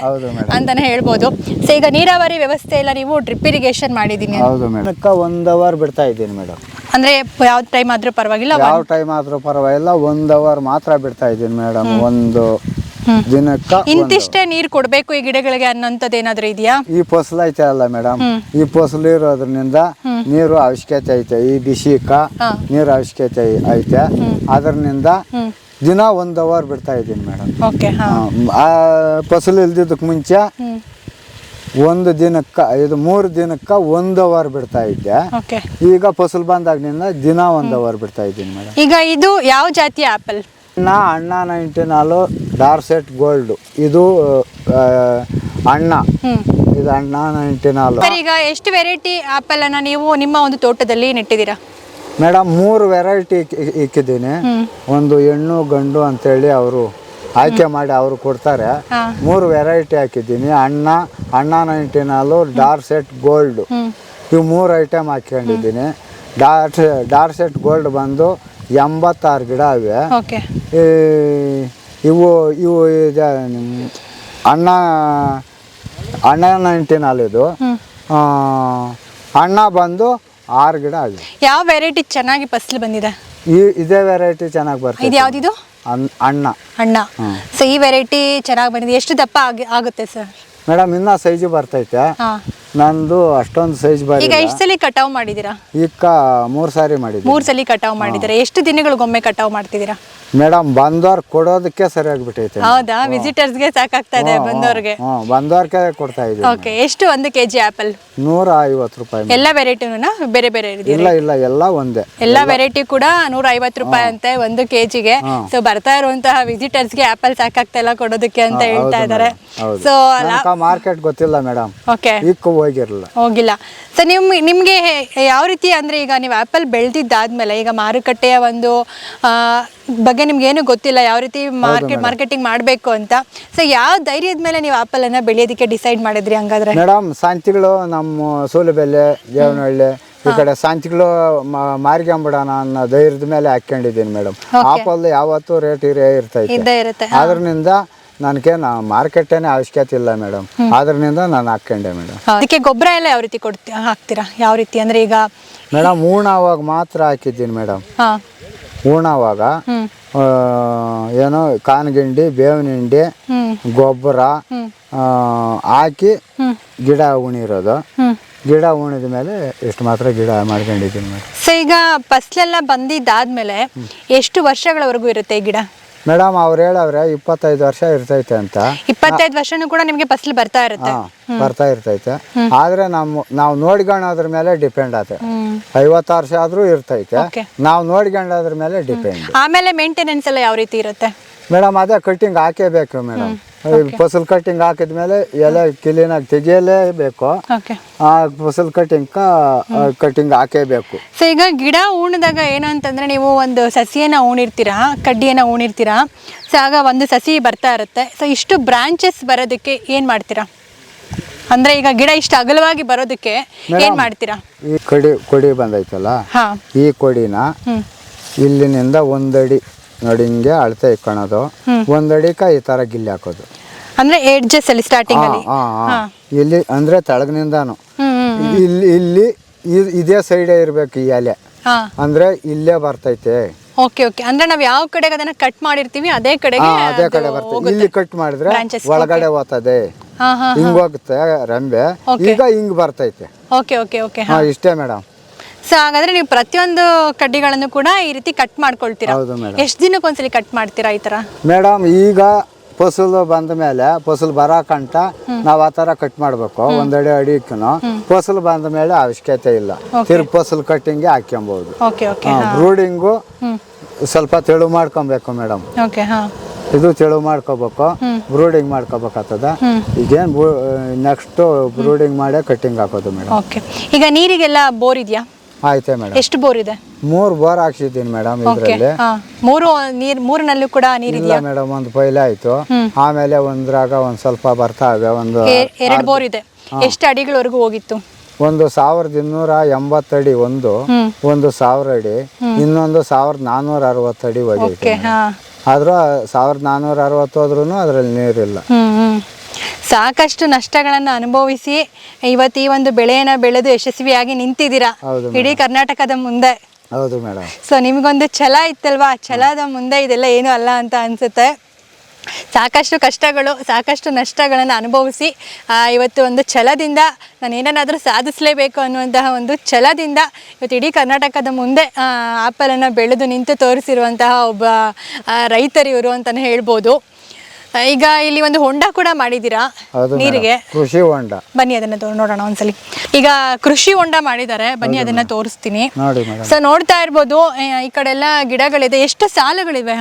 ಅಂತಾನೆ ಹೇಳ್ಬೋದು. ಸೊ ಈಗ ನೀರಾವರಿ ವ್ಯವಸ್ಥೆ ಎಲ್ಲ ನೀವು ಡ್ರಿಪ್ ಇರಿಗೇಷನ್ ಮೇಡಮ್ ಒಂದು ಅವರ್ ಬಿಡ್ತಾ ಇದ್ದೀನಿ ಮೇಡಮ್ ಅಂದ್ರೆ ಯಾವ ಟೈಮ್ ಆದ್ರೂ ಪರವಾಗಿಲ್ಲ ಯಾವ ಟೈಮ್ ಆದ್ರೂ ಪರವಾಗಿಲ್ಲ ಒಂದ್ ಅವರ್ ಮಾತ್ರ ಬಿಡ್ತಾ ಇದ್ದೀನಿ ಮೇಡಮ್ ಒಂದು ದಿನಕ್ಕ ಇಂತಿಷ್ಟೇ ನೀರು ಕೊಡ್ಬೇಕು ಈ ಗಿಡಗಳಿಗೆ ಅನ್ನೋಂಥದ್ದು ಏನಾದರೂ ಇದೆಯಾ? ಈ ಫಸಲು ಐತೆ ಅಲ್ಲ ಮೇಡಮ್ ಈ ಫಸಲು ಇರೋದ್ರಿಂದ ನೀರು ಅವಶ್ಯಕತೆ ಐತೆ. ಈ ಬಿಸಿಕ ನೀರು ಅವಶ್ಯಕತೆ ಐತೆ. ಅದರಿಂದ ದಿನ ಒಂದು ಅವರ್ ಬಿಡ್ತಾ ಇದ್ದೀನಿ ಮೇಡಮ್. ಓಕೆ ಹಾಂ. ಆ ಫಸಲು ಇಲ್ದಿದ್ದಕ್ಕೆ ಮುಂಚೆ ಒಂದು ದಿನಕ್ಕೆ ಇದು ಮೂರು ದಿನಕ್ಕೆ ಒಂದು ಅವರ್ ಬಿಡ್ತಾ ಇದ್ದೆ. ಓಕೆ ಈಗ ಫಸಲು ಬಂದಾಗಿನಿಂದ ದಿನ ಒಂದು ಅವರ್ ಬಿಡ್ತಾ ಇದ್ದೀನಿ ಮೇಡಮ್. ಈಗ ಇದು ಯಾವ ಜಾತಿಯ ಆಪಲ್? ನಾ ಅಣ್ಣ ನೈಂಟಿನಾಲು ಡಾರ್ಸೆಟ್ ಗೋಲ್ಡ್. ಇದು ಆ, ಅಣ್ಣ. ಹ್ಮ್. ಇದು ಅಣ್ಣ ನೈಂಟಿನಾಲು ಸರ್ ಈಗ ಎಷ್ಟು ವೆರೈಟಿ ಆಪಲ್ ಅನ್ನ ನೀವು ನಿಮ್ಮ ಒಂದು ತೋಟದಲ್ಲಿ ನೆಟ್ಟಿದ್ದೀರಾ? ಮೇಡಮ್ ಮೂರು ವೆರೈಟಿ ಇಕ್ಕಿದ್ದೀನಿ. ಒಂದು ಹೆಣ್ಣು ಗಂಡು ಅಂತೇಳಿ ಅವರು ಆಯ್ಕೆ ಮಾಡಿ ಅವರು ಕೊಡ್ತಾರೆ. ಮೂರು ವೆರೈಟಿ ಹಾಕಿದ್ದೀನಿ. ಅಣ್ಣ ಅಣ್ಣ ನೈಂಟಿನಾಲು ಡಾರ್ಸೆಟ್ ಗೋಲ್ಡ್ ಹ್ಮ್. ಇವು ಮೂರು ಐಟಮ್ ಹಾಕ್ಕೊಂಡಿದ್ದೀನಿ. ಡಾರ್ ಡಾರ್ಸೆಟ್ ಗೋಲ್ಡ್ ಬಂದು ಎಂಬತ್ತಾರು ಗಿಡ ಇವೆ. ಇವು ಇವು ಇದೆ ಅಣ್ಣ ಅಣ್ಣ ನೈಂಟಿನಲ್ಲಿ ಇದು ಆ, ಅಣ್ಣ ಬಂದು ಆರು ಗಿಡ ಆಗಿದೆ. ಯಾವ ವೆರೈಟಿ ಚೆನ್ನಾಗಿ ಫಸಲು ಬಂದಿದೆ? ಈ ಇದೇ ವೆರೈಟಿ ಚೆನ್ನಾಗಿ ಬರ್ತದೆ ಇದು ಯಾವ್ದಿದು? ಅಣ್ಣ. ಅಣ್ಣ. ಸೊ ಈ ವೆರೈಟಿ ಚೆನ್ನಾಗಿ ಬಂದಿದೆ. ಎಷ್ಟು ದಪ್ಪ ಆಗಿ ಆಗುತ್ತೆ ಸರ್ ಮೇಡಮ್ ಇನ್ನ ಸೈಜು ಬರ್ತೈತೆ. ನಂದು ಅಷ್ಟೊಂದು ಸೈಜ್ ಈಗ ಬರಲಿಲ್ಲ ಎಷ್ಟು ಸಲ ಕಟಾವ್ ಮಾಡಿದೀರಾ ಈಗ ಮೂರು ಸಾರಿ ಮಾಡಿದ್ವಿ ಮೂರ್ ಸಲ ಕಟಾವ್ ಮಾಡಿದ್ದೀರಾ? ಎಷ್ಟು ದಿನಗಳಿಗೊಮ್ಮೆ ಕಟಾವ್ ಮಾಡ್ತಿದ್ದೀರಾ? ಮೇಡಮ್ ಬಂದವ್ರು ಕೊಡೋದಕ್ಕೆ ಸರಿಯಾಗ್ಬಿಟ್ಟೈತೆ ಹೌದಾ? ವಿಸಿಟರ್ಸ್ಗೆ ಸಾಕಾಗ್ತಾ ಇದೆ ಬಂದವ್ರಿಗೆ. ಬಂದವರ್ಗೆ ಬಂದವ್ರಿಗೆ ಕೊಡ್ತಾ ಇದ್ದೀವಿ ಓಕೆ ಎಷ್ಟು ಒಂದು ಕೆಜಿ ಆಪಲ್ ನೂರ ಐವತ್ತು ರೂಪಾಯಿ ಎಲ್ಲ ವೆರೈಟಿನೂ ಬೇರೆ ಬೇರೆ ಇಲ್ಲ ಇಲ್ಲ ಎಲ್ಲ ಒಂದೇ. ಎಲ್ಲ ವೆರೈಟಿ ಕೂಡ ನೂರ ಐವತ್ತು ರೂಪಾಯಿ ಅಂತೆ ಒಂದು ಕೆಜಿಗೆ ಸೊ ಬರ್ತಾ ಇರುವಂತಹ ವಿಸಿಟರ್ಸ್ಗೆ ಆಪಲ್ ಸಾಕಾಗ್ತಾ ಇಲ್ಲ ಕೊಡೋದಕ್ಕೆ ಅಂತ ಹೇಳ್ತಾ ಇದ್ದಾರೆ. ಹೌದು. ಸೊ ಮಾರ್ಕೆಟ್ ಗೊತ್ತಿಲ್ಲ ಮೇಡಮ್ ಓಕೆ ಈಗ ಹೋಗಿರಲಿಲ್ಲ ಹೋಗಿಲ್ಲ. ಸೊ ನಿಮ್ ನಿಮಗೆ ಯಾವ ರೀತಿ ಅಂದರೆ ಈಗ ನೀವು ಆ್ಯಪಲ್ ಬೆಳೆದಿದ್ದಾದ್ಮೇಲೆ ಈಗ ಮಾರುಕಟ್ಟೆಯ ಒಂದು ಬಗ್ಗೆ ನಿಮ್ಗೆ ಏನು ಗೊತ್ತಿಲ್ಲ ಯಾವ ರೀತಿ ಮಾರ್ಕೆಟ್ ಮಾರ್ಕೆಟಿಂಗ್ ಮಾಡಬೇಕು ಅಂತ. ಸೊ ಯಾವ ಧೈರ್ಯದ ಮೇಲೆ ನೀವು ಆ್ಯಪಲನ್ನು ಬೆಳೆಯೋದಕ್ಕೆ ಡಿಸೈಡ್ ಮಾಡಿದ್ರಿ ಹಂಗಾದ್ರೆ? ಮೇಡಮ್ ಸಾಂತಿಗಳು ನಮ್ಮ ಸೂಲಬೆಲೆ ದೇವನಹಳ್ಳಿ ಈ ಕಡೆ ಸಂತಿಗಳು ಮಾರ್ಕೊಂಬಿಡೋಣ ಅನ್ನೋ ಧೈರ್ಯದ ಮೇಲೆ ಹಾಕೊಂಡಿದ್ದೀನಿ ಮೇಡಮ್ ಆಪಲ್ ಯಾವತ್ತೂ ರೇಟ್ ಇರೇ ಇರ್ತೈತೆ. ಇದ್ದೇ ಇರುತ್ತೆ ನಾ ಮಾರ್ಕೆಟೇನೆ ಅವಶ್ಯಕತೆ ಇಲ್ಲ ಮೇಡಮ್. ಅದರಿಂದ ನಾನು ಹಾಕೊಂಡೆ ಮೇಡಮ್. ಅದಕ್ಕೆ ಗೊಬ್ಬರ ಎಲ್ಲ ಯಾವ ರೀತಿ ಕೊಡ್ತೀ ಹಾಕ್ತೀರಾ? ಯಾವ ರೀತಿ? ಅಂದ್ರೆ ಈಗ ಮೇಡಮ್ ಹೂಣಾವಾಗ ಮಾತ್ರ ಹಾಕಿದ್ದೀನಿ ಮೇಡಮ್. ಹಾ. ಹೂಣಾವಾಗ ಏನೋ ಕಾನ್ಗಿಂಡಿ ಬೇವಿನ ಹಿಂಡಿ ಗೊಬ್ಬರ ಹಾಕಿ ಗಿಡ ಉಣಿರೋದು. ಗಿಡ ಉಣಿದ ಮೇಲೆ ಎಷ್ಟು ಮಾತ್ರ ಗಿಡ ಮಾಡ್ಕೊಂಡಿದ್ದೀನಿ ಮೇಡಮ್. ಸೊ ಈಗ ಫಸ್ಲೆಲ್ಲ ಬಂದಿದ್ದಾದ್ಮೇಲೆ ಎಷ್ಟು ವರ್ಷಗಳವರೆಗೂ ಇರುತ್ತೆ ಈ ಗಿಡ? ಮೇಡಮ್ ಅವ್ರು ಹೇಳವ್ರೆ ಇಪ್ಪತ್ತೈದು ವರ್ಷ ಇರ್ತೈತೆ ಅಂತ. ಇಪ್ಪತ್ತೈದು ವರ್ಷನೂ ಕೂಡ ನಿಮಗೆ ಫಸಲು ಬರ್ತಾ ಇರುತ್ತೆ. ಹಾ ಬರ್ತಾ ಇರ್ತೈತೆ. ಆದ್ರೆ ನಮ್ಮ ನಾವು ನೋಡ್ಕೊಳ್ಳೋದ್ರ ಮೇಲೆ ಡಿಪೆಂಡ್ ಆತೆ. ಐವತ್ತು ವರ್ಷ ಆದ್ರೂ ಇರ್ತೈತೆ. Okay. ನಾವು ನೋಡ್ಕೊಳ್ಳೋದ್ರ ಮೇಲೆ ಡಿಪೆಂಡ್. ಆಮೇಲೆ ಮೇಂಟೆನೆನ್ಸ್ ಎಲ್ಲ ಯಾವ ರೀತಿ ಇರುತ್ತೆ? ಮೇಡಮ್ ಅದೇ ಕಟ್ಟಿಂಗ್ ಹಾಕೇಬೇಕು ಮೇಡಮ್. ಫಸಲ್ ಕಟ್ಟಿಂಗ್ ಹಾಕಿದ್ಮೇಲೆ ಎಲೆ ಕ್ಲೀನಾಗಿ ತೆಗಿಯಲೇಬೇಕು ಓಕೆ ಆ ಫಸಲ್ ಕಟ್ಟಿಂಗ್ ಕಟ್ಟಿಂಗ್ ಹಾಕೇಬೇಕು. ಸೊ ಈಗ ಗಿಡ ಉಣ್ದಾಗ ಏನು ಅಂತಂದ್ರೆ ನೀವು ಒಂದು ಸಸಿಯನ್ನ ಉಣಿರ್ತೀರಾ ಕಡ್ಡಿಯನ್ನ ಉಣಿರ್ತೀರಾ ಸೊ ಆಗ ಒಂದು ಸಸಿ ಬರ್ತಾ ಇರುತ್ತೆ. ಸೊ ಇಷ್ಟು ಬ್ರಾಂಚಸ್ ಬರೋದಕ್ಕೆ ಏನು ಮಾಡ್ತೀರಾ? ಅಂದ್ರೆ ಈಗ ಗಿಡ ಇಷ್ಟು ಅಗಲವಾಗಿ ಬರೋದಕ್ಕೆ ಏನು ಮಾಡ್ತೀರಾ? ಈ ಕಡಿ ಕೊಡಿ ಬಂದೈತಲ್ಲ? ಹಾ. ಈ ಕೊಡಿನ ಇಲ್ಲಿನಿಂದ ಒಂದಡಿ ನೋಡಿ ಹಿಂಗೆ ಅಳತೆ ಇಕ್ಕೊಳೋದು ಒಂದಡಿಕ ಈ ತರ ಗಿಲ್ಲಿ ಹಾಕೋದು. ಅಂದ್ರೆ ಎಡ್ಜಸ್ ಅಲ್ಲಿ ಸ್ಟಾರ್ಟಿಂಗ್ ಅಲ್ಲಿ? ಆ. ಇಲ್ಲಿ ಅಂದ್ರೆ ತೆಳಗಿನಿಂದಾನು. ಇಲ್ಲಿ ಇಲ್ಲಿ ಇ- ಇದೇ ಸೈಡೇ ಇರ್ಬೇಕು ಈ ಎಲೆ. ಹಾ. ಅಂದ್ರೆ ಇಲ್ಲೇ ಬರ್ತೈತೆ. ಓಕೆ ಓಕೆ ಅಂದ್ರೆ ನಾವ್ ಯಾವ ಕಡೆಗೆ ಅದನ್ನ ಕಟ್ ಮಾಡಿರ್ತೀವಿ ಅದೇ ಕಡೆಗೆ ಅದೇ ಅದು ಕಡೆ ಬರ್ತೈತೆ. ಹೋಗುತ್ತೆ. ಇಲ್ಲಿ ಕಟ್ ಮಾಡಿದ್ರೆ Branches, ಒಳಗಡೆ ಹೋಗ್ತದೆ ಹಾ ಹಾ ಹಿಂಗ್ ಹೋಗುತ್ತೆ ರಂಬೆ. Okay. ಈಗ ಹಿಂಗ್ ಬರ್ತೈತೆ. ಓಕೆ ಓಕೆ ಓಕೆ ಹಾ. ಇಷ್ಟೇ ಮೇಡಮ್ ಸೊ ಹಾಗಾದ್ರೆ ನೀವು ಪ್ರತಿಯೊಂದು ಕಡ್ಡಿಗಳನ್ನು ಕೂಡ ಈ ರೀತಿ ಕಟ್ ಮಾಡ್ಕೊಳ್ತೀರಾ? ಹೌದು ಮೇಡಮ್. ಎಷ್ಟು ದಿನಕ್ಕೆ ಒಂದ್ಸಲಿ ಕಟ್ ಮಾಡ್ತೀರಾ ಈ ತರ? ಮೇಡಮ್ ಈಗ ಫಸಲು ಬಂದ ಮೇಲೆ ಫಸಲು ಬರಕಂಟ ನಾವು ಆ ಥರ ಕಟ್ ಮಾಡಬೇಕು. ಒಂದೆಡೆ ಅಡಿಕ್ಕೂ ಫಸಲು ಬಂದ ಮೇಲೆ ಅವಶ್ಯಕತೆ ಇಲ್ಲ. ತಿರ್ಗಿ ಫಸಲು ಕಟ್ಟಿಂಗ್ ಹಾಕ್ಕೊಬೋದು ಓಕೆ ಓಕೆ ಬ್ರೂಡಿಂಗು ಸ್ವಲ್ಪ ತೆಳು ಮಾಡ್ಕೊಬೇಕು ಮೇಡಮ್. ಓಕೆ ಹಾ. ಇದು ತೆಳು ಮಾಡ್ಕೋಬೇಕು ಬ್ರೂಡಿಂಗ್ ಮಾಡ್ಕೋಬೇಕಾಗ್ತದ. ಈಗೇನು ನೆಕ್ಸ್ಟ್ ಬ್ರೂಡಿಂಗ್ ಮಾಡೇ ಕಟ್ಟಿಂಗ್ ಹಾಕೋದು ಮೇಡಮ್. ಓಕೆ ಈಗ ನೀರಿಗೆಲ್ಲ ಬೋರ್ ಇದೆಯಾ? ಆಯ್ತೆ ಮೇಡಮ್. ಎಷ್ಟು ಬೋರ್ ಇದೆ? ಮೂರು ಬೋರ್ ಹಾಕ್ಸಿದ್ದೀನಿ ಮೇಡಮ್ ಓಕೆ ಇದರಲ್ಲಿ. ಮೂರು ನೀರ್ ಮೂರಿನಲ್ಲೂ ಕೂಡ ನೀರ್ ಇಲ್ಲ ಇದೆಯಾ? ಮೇಡಮ್ ಒಂದು ಪೈಲೆ ಆಯ್ತು. ಆಮೇಲೆ ಒಂದ್ರಾಗ ಒಂದ್ ಸ್ವಲ್ಪ ಬರ್ತಾ ಇದೆ ಒಂದು ಎ- ಎರಡು ಬೋರ್ ಇದೆ. ಎಷ್ಟು ಅಡಿಗಳವರೆಗೂ ಹೋಗಿತ್ತು? ಒಂದು ಸಾವಿರದ ಇನ್ನೂರ ಎಂಬತ್ತಡಿ ಒಂದು ಒಂದು ಸಾವಿರ ಅಡಿ ಇನ್ನೊಂದು ಸಾವಿರದ ನಾನ್ನೂರ ಅರವತ್ತು ಅಡಿ ಹೋಗೈತೆ ಓಕೆ ಹಾ. ಆದ್ರೂ ಸಾವಿರದ ನಾನ್ನೂರ ಅರವತ್ತು ಹೋದ್ರೂ ಅದ್ರಲ್ಲಿ ನೀರಿಲ್ಲ. ಹ್ಮ್ ಹ್ಮ್. ಸಾಕಷ್ಟು ನಷ್ಟಗಳನ್ನು ಅನುಭವಿಸಿ ಇವತ್ತು ಈ ಒಂದು ಬೆಳೆಯನ್ನ ಬೆಳೆದು ಯಶಸ್ವಿಯಾಗಿ ನಿಂತಿದ್ದೀರಾ? ಇಡೀ ಕರ್ನಾಟಕದ ಮುಂದೆ. ಹೌದು ಮೇಡಮ್. ಸೊ ನಿಮಗೊಂದು ಛಲ ಇತ್ತಲ್ವಾ? ಛಲದ ಮುಂದೆ ಇದೆಲ್ಲ ಏನು ಅಲ್ಲ ಅಂತ ಅನ್ಸುತ್ತೆ. ಸಾಕಷ್ಟು ಕಷ್ಟಗಳು ಸಾಕಷ್ಟು ನಷ್ಟಗಳನ್ನು ಅನುಭವಿಸಿ ಆ, ಇವತ್ತು ಒಂದು ಛಲದಿಂದ ನಾನು ಏನನ್ನಾದರೂ ಸಾಧಿಸಲೇಬೇಕು ಅನ್ನುವಂತಹ ಒಂದು ಛಲದಿಂದ ಇವತ್ತು ಇಡೀ ಕರ್ನಾಟಕದ ಮುಂದೆ ಆಪಲನ್ನು ಬೆಳೆದು ನಿಂತು ತೋರಿಸಿರುವಂತಹ ಒಬ್ಬ ರೈತರಿವರು ಅಂತಲೇ ಹೇಳ್ಬೋದು. ಈಗ ಇಲ್ಲಿ ಒಂದು ಹೊಂಡ ಕೂಡ ಮಾಡಿದೀರಾ ಹೌದು ನೀರಿಗೆ? ಕೃಷಿ ಹೊಂಡ. ಬನ್ನಿ ಅದನ್ನ ತೋ- ನೋಡೋಣ ಒಂದ್ಸಲಿ. ಈಗ ಕೃಷಿ ಹೊಂಡ ಮಾಡಿದ್ದಾರೆ. ಬನ್ನಿ ಅದನ್ನ ತೋರಿಸ್ತೀನಿ. ನೋಡಿ ಮೇಡಮ್ ಸೊ ನೋಡ್ತಾ ಇರ್ಬೋದು ಆ, ಈ ಕಡೆ ಎಲ್ಲ ಗಿಡಗಳಿದೆ. ಎಷ್ಟು ಸಾಲುಗಳಿವೆ?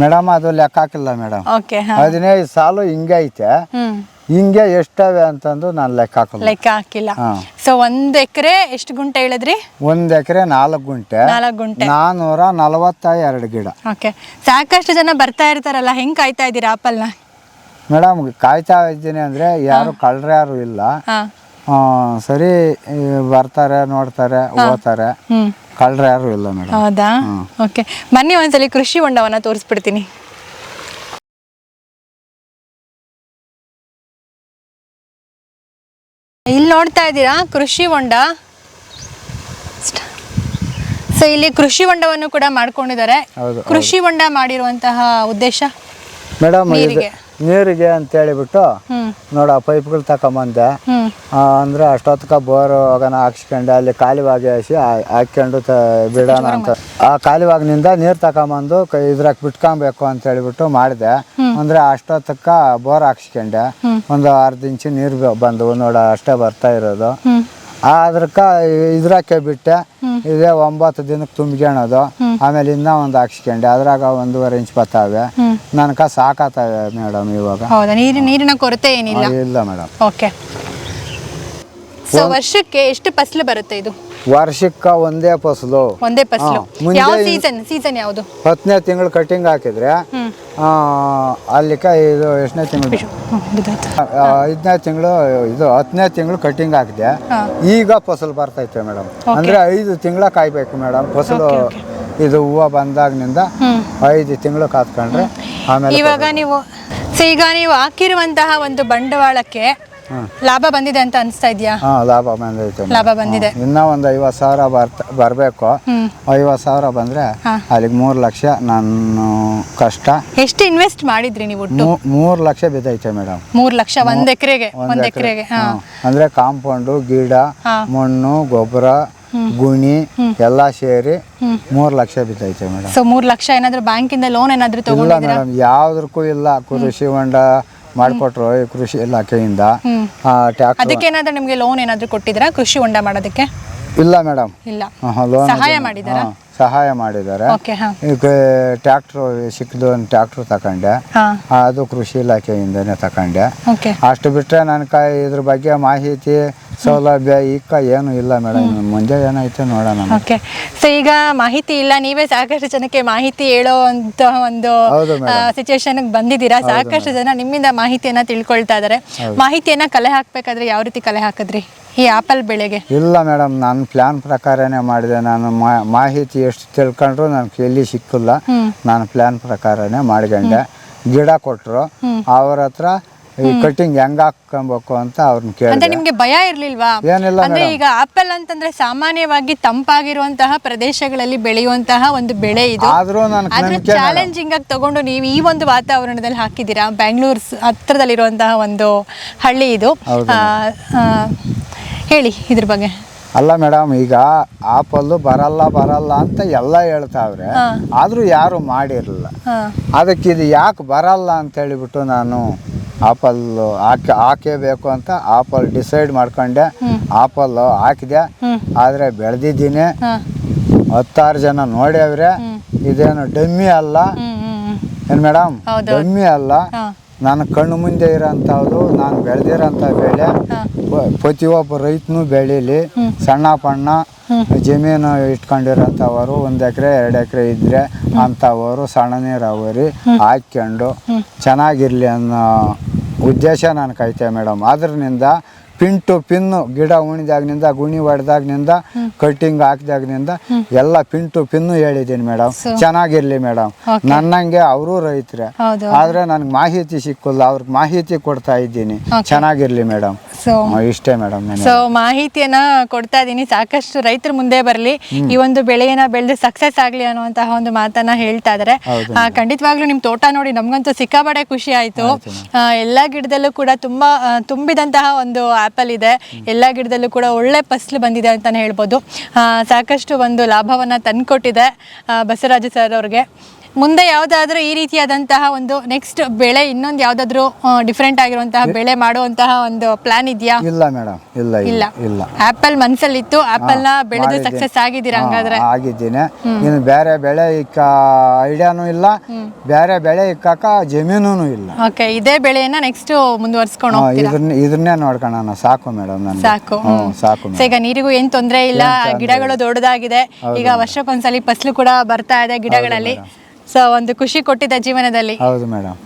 ಮೇಡಮ್ ಅದು ಲೆಕ್ಕ ಹಾಕಿಲ್ಲ ಮೇಡಮ್ ಓಕೆ ಹದಿನೈದು ಸಾಲು ಹಿಂಗೈತೆ. ಐತೆ ಹ್ಮ್. ಹಿಂಗೆ ಎಷ್ಟವೆ ಅಂತಂದು ನಾನು ಲೆಕ್ಕ ಹಾಕಲ್ಲ. ಲೆಕ್ಕ ಹಾಕಿಲ್ಲ. ಸೊ ಒಂದ್ ಎಕರೆ ಎಷ್ಟು ಗುಂಟೆ ಹೇಳಿದ್ರಿ? ಒಂದ್ ಎಕರೆ ನಾಲ್ಕು ಗುಂಟೆ. ನಾಲ್ಕು ಗುಂಟೆ. ನಾನ್ನೂರ ನಲವತ್ತ ಎರಡು ಗಿಡ. ಓಕೆ ಸಾಕಷ್ಟು ಜನ ಬರ್ತಾ ಇರ್ತಾರಲ್ಲ ಹೆಂಗ್ ಕಾಯ್ತಾ ಇದ್ದೀರಾ ಆಪಲ್ನ? ಮೇಡಮ್ ಕಾಯ್ತಾ ಇದ್ದೀನಿ ಅಂದ್ರೆ ಯಾರು ಕಳ್ರ ಯಾರು ಇಲ್ಲ. ಸರಿ ಬರ್ತಾರೆ ನೋಡ್ತಾರೆ ಓದ್ತಾರೆ. ಕಳ್ರ ಯಾರು ಇಲ್ಲ ಮೇಡಮ್. ಹೌದಾ? ಓಕೆ ಬನ್ನಿ ಒಂದ್ಸಲಿ ಕೃಷಿ ಹೊಂಡವನ್ನ ತೋರಿಸ್ಬಿಡ್ತೀನಿ. ಇಲ್ಲಿ ನೋಡ್ತಾ ಇದ್ದೀರಾ? ಕೃಷಿ ಹೊಂಡ. ಸೊ ಇಲ್ಲಿ ಕೃಷಿ ಹೊಂಡವನ್ನು ಕೂಡ ಮಾಡ್ಕೊಂಡಿದ್ದಾರೆ. ಕೃಷಿ ಹೊಂಡ ಮಾಡಿರುವಂತಹ ಉದ್ದೇಶ ಮೇಡಮ್ ನೀರಿಗೆ. ನೀರಿಗೆ ಅಂತ ಹೇಳಿಬಿಟ್ಟು ನೋಡ ಪೈಪ್ಗಳು ಆ, ಅಂದ್ರೆ ಅಷ್ಟೊತ್ತಕ ಬೋರ್ ಹೋಗೋಣ ಹಾಕ್ಸ್ಕೊಂಡೆ ಅಲ್ಲಿ ಕಾಲಿವಾಗಿ ಹಾಸಿ ಹಾಕ್ಕೊಂಡು ಬಿಡೋಣ ಅಂತ. ಆ ಕಾಲಿವಾಗಿನಿಂದ ನೀರು ತಗೊಂಬಂದು ಕ- ಇದ್ರಾಗ ಬಿಟ್ಕೊಬೇಕು ಅಂತ ಹೇಳಿಬಿಟ್ಟು ಮಾಡಿದೆ. ಅಂದ್ರೆ ಅಷ್ಟೊತ್ತಕ್ಕ ಬೋರ್ ಹಾಕ್ಸ್ಕೊಂಡೆ. ಒಂದು ಅರ್ಧ ಇಂಚು ನೀರು ಬಂದವು ನೋಡ ಅಷ್ಟೇ ಬರ್ತಾ ಇರೋದು. ಅದ್ರಕ್ಕ ಇದ್ರಾಕೆ ಬಿಟ್ಟೆ. ಇದೇ ಒಂಬತ್ತು ದಿನಕ್ಕೆ ತುಂಬ್ಕೊಳೋದು ಆಮೇಲೆ ಇನ್ನೂ ಒಂದು ಹಾಕ್ಸ್ಕೊಂಡೆ. ಅದ್ರಾಗ ಒಂದೂವರೆ ಇಂಚ್ ಬತ್ತಾವೆ. ನನಕ ಸಾಕಾತಾವೆ ಮೇಡಮ್ ಇವಾಗ. ಹೌದಾ? ನೀರಿನ ನೀರಿನ ಕೊರತೆ ಏನಿಲ್ಲ? ಇಲ್ಲ ಮೇಡಮ್. ಓಕೆ. ಸೊ ವರ್ಷಕ್ಕೆ ಎಷ್ಟು ಫಸಲು ಬರುತ್ತೆ ಇದು? ವರ್ಷಕ್ಕ ಒಂದೇ ಫಸಲು. ಒಂದೇ ಫಸಲು. ಯಾವ ಸೀಸನ್? ಸೀಸನ್ ಯಾವುದು? ಹತ್ತನೇ ತಿಂಗಳು ಕಟಿಂಗ್ ಹಾಕಿದ್ರೆ ಅಲ್ಲಿಕ ಇದು ಎಷ್ಟನೇ ತಿಂಗಳು? ಐದನೇ ತಿಂಗಳು ಇದು ಹತ್ತನೇ ತಿಂಗಳು ಕಟಿಂಗ್ ಆಗಿದೆ. ಈಗ ಫಸಲು ಬರ್ತೈತೆ ಮೇಡಮ್ ಅಂದ್ರೆ ಐದು ತಿಂಗಳ ಕಾಯ್ಬೇಕು ಮೇಡಮ್ ಫಸಲು ಇದು ಹೂವು ಬಂದಾಗಿನಿಂದ ಐದು ತಿಂಗಳು ಕಾತ್ಕೊಂಡ್ರೆ ಆಮೇಲೆ ಇವಾಗ ನೀವು ಈಗ ನೀವು ಹಾಕಿರುವಂತಹ ಒಂದು ಬಂಡವಾಳಕ್ಕೆ ಲಾಭ ಬಂದಿದೆ ಅಂತ ಅನಿಸ್ತಾ ಇದೆಯಾ? ಹಾ ಲಾಭ ಬಂದೈತೆ ಲಾಭ ಬಂದಿದೆ. ಇನ್ನ ಒಂದು ಐವತ್ತು ಸಾವಿರ ಬರ್ತ ಬರಬೇಕು. ಹ್ಮ್. ಐವತ್ತು ಸಾವಿರ ಬಂದ್ರೆ. ಅಲ್ಲಿಗೆ ಮೂರ್ ಲಕ್ಷ ನಾನು ಕಷ್ಟ. ಎಷ್ಟು ಇನ್ವೆಸ್ಟ್ ಮಾಡಿದ್ರಿ ನೀವು ಮೂರ್ ಮೂ- ಮೂರು ಲಕ್ಷ ಬಿದ್ದೈತೆ ಮೇಡಮ್. ಮೂರ್ ಲಕ್ಷ ಒಂದ್ ಎಕರೆಗೆ ಒಂದ್ ಎಕರೆಗೆ ಅಂದ್ರೆ ಕಾಂಪೌಂಡು ಗಿಡ ಹಾ. ಮಣ್ಣು ಗೊಬ್ಬರ ಗುಣಿ ಎಲ್ಲಾ ಸೇರಿ ಮೂರ್ ಲಕ್ಷ ಬಿದ್ದೈತೆ ಮೇಡಮ್. ಸೊ ಮೂರ್ ಲಕ್ಷ ಏನಾದ್ರು ಬ್ಯಾಂಕಿಂದ ಲೋನ್ ಏನಾದ್ರು ಇಲ್ಲ ತಗೊಂಡಿದ್ದೀರಾ? ಮೇಡಮ್ ಯಾವ್ದಕ್ಕೂ ಇಲ್ಲ. ಕೃಷಿ ಹೊಂಡ ಮಾಡಿಕೊಟ್ರು ಈ ಕೃಷಿ ಇಲಾಖೆಯಿಂದ ಟ್ಯಾಕ್ಟರ್ ಅದಕ್ಕೆ ಏನಾದ್ರೂ ನಿಮ್ಗೆ ಲೋನ್ ಏನಾದ್ರೂ ಕೊಟ್ಟಿದ್ರಾ ಕೃಷಿ ಹೊಂಡ ಮಾಡೋದಕ್ಕೆ? ಇಲ್ಲ ಮೇಡಮ್ ಇಲ್ಲ. ಸಹಾಯ ಮಾಡಿದಾರಾ ಸಹಾಯ ಮಾಡಿದ್ದಾರೆ. ಓಕೆ ಹಾ. ಈಗ ಟ್ಯಾಕ್ಟ್ರು ಸಿಕ್ಕಿದ್ದು ಒಂದು ಟ್ಯಾಕ್ಟ್ರು ತಕೊಂಡೆ. ಹಾ. ಅದು ಕೃಷಿ ಇಲಾಖೆಯಿಂದನೇ ತಕೊಂಡೆ. ಓಕೆ ಅಷ್ಟು ಬಿಟ್ಟರೆ ಕೈ ಇದ್ರ ಬಗ್ಗೆ ಮಾಹಿತಿ ಸೌಲಭ್ಯ ಈಗ ಏನು ಇಲ್ಲ ಮೇಡಮ್. ಮುಂದೆ ಏನಾಯ್ತು ನೋಡೋಣ ಓಕೆ ಸೊ ಈಗ ಮಾಹಿತಿ ಇಲ್ಲ. ನೀವೇ ಸಾಕಷ್ಟು ಜನಕ್ಕೆ ಮಾಹಿತಿ ಹೇಳೋ ಅಂತ ಒಂದು ಹೌದು ಮೇಡಮ್. ಸಿಚುವೇಶನ್ ಬಂದಿದ್ದೀರಾ? ಸಾಕಷ್ಟು ಜನ ನಿಮ್ಮಿಂದ ಮಾಹಿತಿಯನ್ನ ತಿಳ್ಕೊಳ್ತಾ ಇದಾರೆ. ಮಾಹಿತಿಯನ್ನ ಕಲೆ ಹಾಕ್ಬೇಕಾದ್ರೆ ಯಾವ ರೀತಿ ಕಲೆ ಹಾಕಿದ್ರಿ? ಈ ಆಪಲ್ ಬೆಳೆಗೆ? ಇಲ್ಲ ಮೇಡಮ್ ನಾನು ಪ್ಲಾನ್ ಪ್ರಕಾರನೇ ಮಾಡಿದೆ. ನಾನು ಮಾ- ಮಾಹಿತಿ ಎಷ್ಟು ತಿಳ್ಕೊಂಡ್ರು ನನಗೆ ಎಲ್ಲಿ ಸಿಕ್ಕಿಲ್ಲ. ನಾನು ಪ್ಲಾನ್ ಪ್ರಕಾರನೇ ಮಾಡ್ಕೊಂಡೆ. ಗಿಡ ಕೊಟ್ಟರು ಅವ್ರ ಹತ್ರ ಈ ಕಟಿಂಗ್ ಹೆಂಗ್ ಹಾಕ್ಕೊಬೇಕು ಅಂತ ಅವ್ರನ್ನ ಅಂದ್ರೆ ಕೇಳಿದೆ ನಿಮ್ಗೆ ಭಯ ಇರ್ಲಿಲ್ವಾ? ಏನಿಲ್ಲ ಅಂದ್ರೆ ಈಗ ಆಪಲ್ ಅಂತಂದ್ರೆ ಸಾಮಾನ್ಯವಾಗಿ ತಂಪಾಗಿರುವಂತಹ ಪ್ರದೇಶಗಳಲ್ಲಿ ಬೆಳೆಯುವಂತಹ ಒಂದು ಬೆಳೆ ಇದು. ಆದರೂ ನಾನು ಆದ್ರೆ ನಂಬಿಕೆ ಚಾಲೆಂಜಿಂಗ್ ಆಗಿ ತಗೊಂಡು ನೀವು ಈ ಒಂದು ವಾತಾವರಣದಲ್ಲಿ ಹಾಕಿದ್ದೀರಾ? ಬ್ಯಾಂಗ್ಳೂರ್ ಸ್- ಹತ್ರದಲ್ಲಿರುವಂತಹ ಒಂದು ಹಳ್ಳಿ ಇದು. ಹೌದು ಆ, ಆ, ಹೇಳಿ ಇದ್ರ ಬಗ್ಗೆ. ಅಲ್ಲ ಮೇಡಮ್ ಈಗ ಆಪಲ್ಲು ಬರಲ್ಲ ಬರಲ್ಲ ಅಂತ ಎಲ್ಲ ಹೇಳ್ತಾವ್ರೆ. ಆದ್ರೂ ಯಾರು ಮಾಡಿರಲಿಲ್ಲ. ಅದಕ್ಕೆ ಇದು ಯಾಕೆ ಬರಲ್ಲ ಅಂತ ಹೇಳಿಬಿಟ್ಟು ನಾನು ಆಪಲ್ ಹಾಕಿ ಹಾಕೇಬೇಕು ಅಂತ ಆಪಲ್ ಡಿಸೈಡ್ ಮಾಡ್ಕೊಂಡೆ. ಆಪಲ್ ಹಾಕಿದೆ. ಆದ್ರೆ ಬೆಳೆದಿದ್ದೀನಿ. ಹತ್ತಾರು ಜನ ನೋಡ್ಯವ್ರೆ ಇದೇನು ಡಮ್ಮಿ ಅಲ್ಲ. ಏನು ಮೇಡಮ್. ಡಮ್ಮಿ ಅಲ್ಲ? ನನ್ನ ಕಣ್ಣು ಮುಂದೆ ಇರೋಂಥದ್ದು ನಾನು ಬೆಳೆದಿರೋಂಥ ಬೆಳೆ ಪ್ರತಿಯೊಬ್ಬ ರೈತನು ಬೆಳೀಲಿ. ಸಣ್ಣ ಪಣ್ಣ ಜಮೀನು ಇಟ್ಕೊಂಡಿರೋಂಥವರು ಒಂದು ಎಕರೆ ಎರಡು ಎಕರೆ ಇದ್ದರೆ ಅಂಥವರು ಸಣ್ಣ ನೀರಾವರಿ ಹಾಕ್ಕೊಂಡು ಚೆನ್ನಾಗಿರಲಿ ಅನ್ನೋ ಉದ್ದೇಶ ನಾನು ಕೈತೆ ಮೇಡಮ್. ಅದ್ರಿಂದ ಪಿನ್ ಟು ಪಿನ್ ಗಿಡ ಉಣಿದಾಗ್ನಿಂದ ಗುಣಿ ಹೊಡೆದಾಗ್ನಿಂದ ಕಟ್ಟಿಂಗ್ ಹಾಕಿದಾಗ್ನಿಂದ ಎಲ್ಲ ಪಿನ್ ಟು ಪಿನ್ ಹೇಳಿದ್ದೀನಿ ಮೇಡಮ್. ಚೆನ್ನಾಗಿರ್ಲಿ ಮೇಡಮ್. ನನ್ನಂಗೆ ಅವರು ರೈತರೆ. ಆದ್ರೆ ನನ್ಗೆ ಮಾಹಿತಿ ಸಿಕ್ಕಲ್ಲ ಅವ್ರಿಗೆ ಮಾಹಿತಿ ಕೊಡ್ತಾ ಇದ್ದೀನಿ. ಚೆನ್ನಾಗಿರ್ಲಿ ಮೇಡಮ್. ಇಷ್ಟೇ ಮೇಡಮ್ ಸೊ ಮಾಹಿತಿಯನ್ನ ಕೊಡ್ತಾ ಇದ್ದೀನಿ. ಸಾಕಷ್ಟು ರೈತರು ಮುಂದೆ ಬರಲಿ. ಈ ಒಂದು ಬೆಳೆಯನ್ನ ಬೆಳೆದು ಸಕ್ಸಸ್ ಆಗ್ಲಿ ಅನ್ನುವಂತಹ ಒಂದು ಮಾತನ್ನ ಹೇಳ್ತಾ ಇದಾರೆ. ಖಂಡಿತವಾಗ್ಲೂ ನಿಮ್ ತೋಟ ನೋಡಿ ನಮ್ಗಂತೂ ಸಿಕ್ಕಾಬಡೆ ಖುಷಿ ಆಯ್ತು. ಎಲ್ಲಾ ಗಿಡದಲ್ಲೂ ಕೂಡ ತುಂಬಾ ತುಂಬಿದಂತಹ ಒಂದು ಆ್ಯಪಲ್ ಇದೆ ಎಲ್ಲ ಗಿಡದಲ್ಲೂ ಕೂಡ ಒಳ್ಳೆ ಫಸ್ಲು ಬಂದಿದೆ ಅಂತಲೇ ಹೇಳ್ಬೋದು. ಸಾಕಷ್ಟು ಒಂದು ಲಾಭವನ್ನು ತಂದುಕೊಟ್ಟಿದೆ ಬಸವರಾಜ ಸರ್ ಅವ್ರಿಗೆ. ಮುಂದೆ ಯಾವುದಾದ್ರೂ ಈ ರೀತಿಯಾದಂತಹ ಒಂದು ನೆಕ್ಸ್ಟ್ ಬೆಳೆ ಇನ್ನೊಂದು ಯಾವ್ದಾದ್ರು ಡಿಫ್ರೆಂಟ್ ಆಗಿರುವಂತಹ ಬೆಳೆ ಮಾಡುವಂತಹ ಒಂದು ಪ್ಲಾನ್ ಇದೆಯಾ? ಇಲ್ಲ ಮೇಡಮ್ ಇಲ್ಲ ಇಲ್ಲ ಇಲ್ಲ. ಆಪಲ್ ಮನ್ಸಲ್ಲಿತ್ತು ಆಪಲ್ನ ಬೆಳೆದು. ಸಕ್ಸಸ್ ಆಗಿದ್ದೀರಾ ಹಂಗಾದ್ರೆ? ಆಗಿದ್ದೀನಿ. ಇನ್ನು ಬೇರೆ ಬೆಳೆ ಇಕ್ಕ ಐಡಿಯಾನು ಇಲ್ಲ. ಬೇರೆ ಬೆಳೆ ಇಕ್ಕಾಕ ಜಮೀನು ಇಲ್ಲ. ಓಕೆ ಇದೇ ಬೆಳೆಯನ್ನ ನೆಕ್ಸ್ಟ್ ಮುಂದುವರ್ಸ್ಕೊಂಡು ಹೋಗ್ತೀರಾ? ಇದನ್ನ ಇದನ್ನೇ ನೋಡ್ಕೊಳ್ಳೋಣ ಸಾಕು ಮೇಡಮ್ ಸಾಕು ಸಾಕು ಈಗ ನೀರಿಗೂ ಏನ್ ತೊಂದರೆ ಇಲ್ಲ ಗಿಡಗಳು ದೊಡ್ಡದಾಗಿದೆ. ಈಗ ವರ್ಷಕ್ಕೊಂದ್ಸಲಿ ಫಸಲು ಕೂಡ ಬರ್ತಾ ಇದೆ ಗಿಡಗಳಲ್ಲಿ. ಸೊ ಒಂದು ಖುಷಿ ಕೊಟ್ಟಿದೆ ಜೀವನದಲ್ಲಿ. ಹೌದು ಮೇಡಮ್